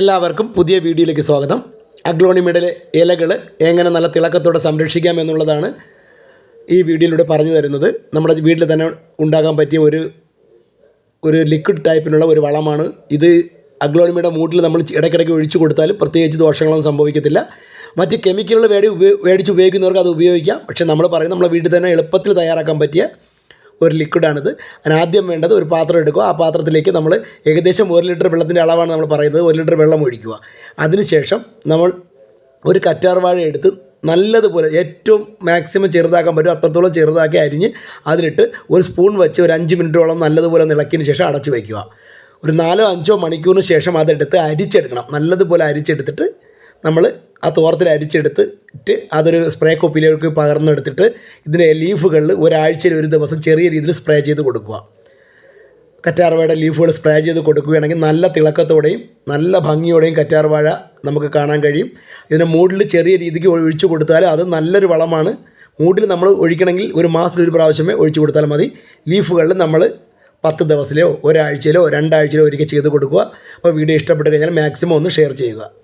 എല്ലാവർക്കും പുതിയ വീഡിയോയിലേക്ക് സ്വാഗതം. അഗ്ലോണിമയുടെ ഇലകൾ എങ്ങനെ നല്ല തിളക്കത്തോടെ സംരക്ഷിക്കാം എന്നുള്ളതാണ് ഈ വീഡിയോയിലൂടെ പറഞ്ഞു തരുന്നത്. നമ്മുടെ വീട്ടിൽ തന്നെ ഉണ്ടാകാൻ പറ്റിയ ഒരു ഒരു ലിക്വിഡ് ടൈപ്പിനുള്ള ഒരു വളമാണ്. ഇത് അഗ്ലോണിമയുടെ മൂട്ടിൽ നമ്മൾ ഇടയ്ക്കിടയ്ക്ക് ഒഴിച്ചു കൊടുത്താൽ പ്രത്യേകിച്ച് ദോഷങ്ങളൊന്നും സംഭവിക്കത്തില്ല. മറ്റ് കെമിക്കലുകൾ വേടി ഉപയോ മേടിച്ച് ഉപയോഗിക്കുന്നവർക്ക് അത് ഉപയോഗിക്കാം. പക്ഷേ നമ്മൾ പറയും നമ്മളെ വീട്ടിൽ തന്നെ എളുപ്പത്തിൽ തയ്യാറാക്കാൻ പറ്റിയ ഒരു ലിക്വിഡാണിത് അതിനാദ്യം വേണ്ടത് ഒരു പാത്രം എടുക്കുക. ആ പാത്രത്തിലേക്ക് നമ്മൾ ഏകദേശം ഒരു ലിറ്റർ വെള്ളത്തിന്റെ അളവാണ് നമ്മൾ പറയുന്നത്. ഒരു ലിറ്റർ വെള്ളം ഒഴിക്കുക. അതിനുശേഷം നമ്മൾ ഒരു കറ്റാർ വാഴ എടുത്ത് നല്ലതുപോലെ ഏറ്റവും മാക്സിമം ചെറുതാക്കാൻ പറ്റും. അത്രത്തോളം ചെറുതാക്കി അരിഞ്ഞ് അതിലിട്ട് ഒരു സ്പൂൺ വെച്ച് ഒരു അഞ്ച് മിനിറ്റോളം നല്ലതുപോലെ ഇളക്കിയതിന് ശേഷം അടച്ചു വയ്ക്കുക ഒരു നാലോ അഞ്ചോ മണിക്കൂറിന് ശേഷം അതെടുത്ത് അരിച്ചെടുക്കണം. നല്ലതുപോലെ അരിച്ചെടുത്തിട്ട് നമ്മൾ ആ തോർത്തിൽ അരിച്ചെടുത്തിട്ട് അതൊരു സ്പ്രേ കുപ്പിയിലേക്ക് പകർന്നെടുത്തിട്ട് ഇതിന്റെ ലീഫുകളിൽ ഒരാഴ്ചയിൽ ഒരു ദിവസം ചെറിയ രീതിയിൽ സ്പ്രേ ചെയ്ത് കൊടുക്കുക. കറ്റാർവാഴ ലീഫുകൾ സ്പ്രേ ചെയ്ത് കൊടുക്കുകയാണെങ്കിൽ നല്ല തിളക്കത്തോടെയും നല്ല ഭംഗിയോടെയും കറ്റാർവാഴ നമുക്ക് കാണാൻ കഴിയും. ഇതിന്റെ മൂടിൽ ചെറിയ രീതിക്ക് ഒഴിച്ചു കൊടുത്താൽ അത് നല്ലൊരു വളമാണ്. മൂടിൽ നമ്മൾ ഒഴിക്കണമെങ്കിൽ ഒരു മാസത്തിൽ ഒരു പ്രാവശ്യമേ ഒഴിച്ചു കൊടുത്താൽ മതി. ലീഫുകളിൽ നമ്മൾ പത്ത് ദിവസത്തിലോ ഒരാഴ്ചയിലോ രണ്ടാഴ്ചയിലോ ഒരിക്കൽ ചെയ്ത് കൊടുക്കുക. അപ്പോൾ വീഡിയോ ഇഷ്ടപ്പെട്ട് കഴിഞ്ഞാൽ മാക്സിമം ഒന്ന് ഷെയർ ചെയ്യുക.